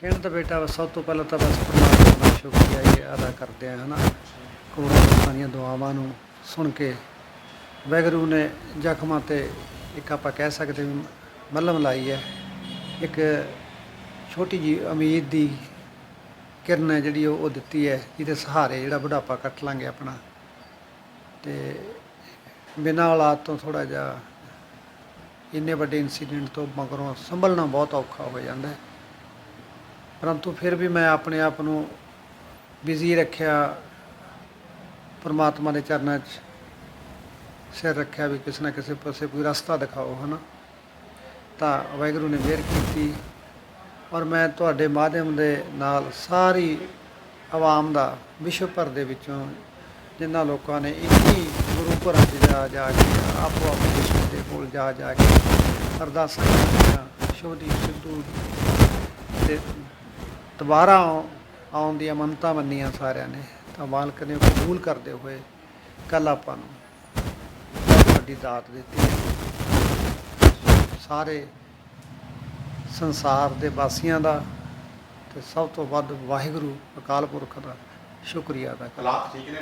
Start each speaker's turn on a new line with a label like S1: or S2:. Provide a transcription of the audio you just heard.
S1: ਕਹਿਣ ਤਾਂ ਬੇਟਾ ਸਭ ਤੋਂ ਪਹਿਲਾਂ ਤਾਂ ਬਸ ਪਰਮਾਤਮਾ ਦਾ ਸ਼ੁਕਰੀਆ ਹੀ ਅਦਾ ਕਰਦੇ ਆ ਹਨਾ। ਕਰੋੜਾਂ ਲੋਕਾਂ ਦੀਆਂ ਦੁਆਵਾਂ ਨੂੰ ਸੁਣ ਕੇ ਵਾਹਿਗੁਰੂ ਨੇ ਜ਼ਖਮਾਂ ਤੇ ਇੱਕ ਆਪਾਂ ਕਹਿ ਸਕਦੇ ਵੀ ਮੱਲਮ ਲਾਈ ਹੈ। ਇੱਕ ਛੋਟੀ ਜੀ ਉਮੀਦ ਦੀ ਕਿਰਨ ਹੈ ਜਿਹੜੀ ਉਹ ਉਹ ਦਿੱਤੀ ਹੈ, ਜਿਹਦੇ ਸਹਾਰੇ ਜਿਹੜਾ ਬੁਢਾਪਾ ਕੱਟ ਲਾਂਗੇ ਆਪਣਾ। ਤੇ ਬਿਨਾਂ ਔਲਾਦ ਤੋਂ ਥੋੜਾ ਜਿਹਾ ਇੰਨੇ ਵੱਡੇ ਇਨਸੀਡੈਂਟ ਤੋਂ ਮਗਰੋਂ ਸੰਭਲਣਾ ਬਹੁਤ ਔਖਾ ਹੋ ਜਾਂਦਾ ਹੈ। ਪਰੰਤੂ ਫਿਰ ਵੀ ਮੈਂ ਆਪਣੇ ਆਪ ਨੂੰ ਬਿਜ਼ੀ ਰੱਖਿਆ, ਪਰਮਾਤਮਾ ਦੇ ਚਰਨਾਂ 'ਚ ਸਿਰ ਰੱਖਿਆ ਵੀ ਕਿਸੇ ਨਾ ਕਿਸੇ ਪਾਸੇ ਕੋਈ ਰਸਤਾ ਦਿਖਾਓ, ਹਨਾ? ਤਾਂ ਵਾਹਿਗੁਰੂ ਨੇ ਮਿਹਰ ਕੀਤੀ ਔਰ ਮੈਂ ਤੁਹਾਡੇ ਮਾਧਿਅਮ ਦੇ ਨਾਲ ਸਾਰੀ ਆਵਾਮ ਦਾ ਵਿਸ਼ਵ ਭਰ ਦੇ ਵਿੱਚੋਂ ਜਿਨ੍ਹਾਂ ਲੋਕਾਂ ਨੇ ਇੰਨੀ ਗੁਰੂ ਘਰਾਂ 'ਚ ਜਾ ਜਾ ਕੇ ਆਪੋ ਆਪਣੇ ਵਿਸ਼ਵ ਦੇ ਕੋਲ ਜਾ ਜਾ ਕੇ ਅਰਦਾਸਾਂ ਕੀਤੀਆਂ ਸ਼ੋਧੀ ਸਿੱਧੂ ਤੇ ਦੁਬਾਰਾ ਆਉ- ਆਉਣ ਦੀਆਂ ਮੰਨਤਾਂ ਮੰਨੀਆਂ ਸਾਰਿਆਂ ਨੇ। ਤਾਂ ਮਾਲਕ ਨੇ ਕਬੂਲ ਕਰਦੇ ਹੋਏ ਕੱਲ ਆਪਾਂ ਨੂੰ ਵੱਡੀ ਦਾਤ ਦਿੱਤੀ ਸਾਰੇ ਸੰਸਾਰ ਦੇ ਵਾਸੀਆਂ ਦਾ ਤੇ ਸਭ ਤੋਂ ਵੱਧ ਵਾਹਿਗੁਰੂ ਅਕਾਲ ਪੁਰਖ ਦਾ ਸ਼ੁਕਰੀਆ ਅਦਾ ਕਰਦਾ।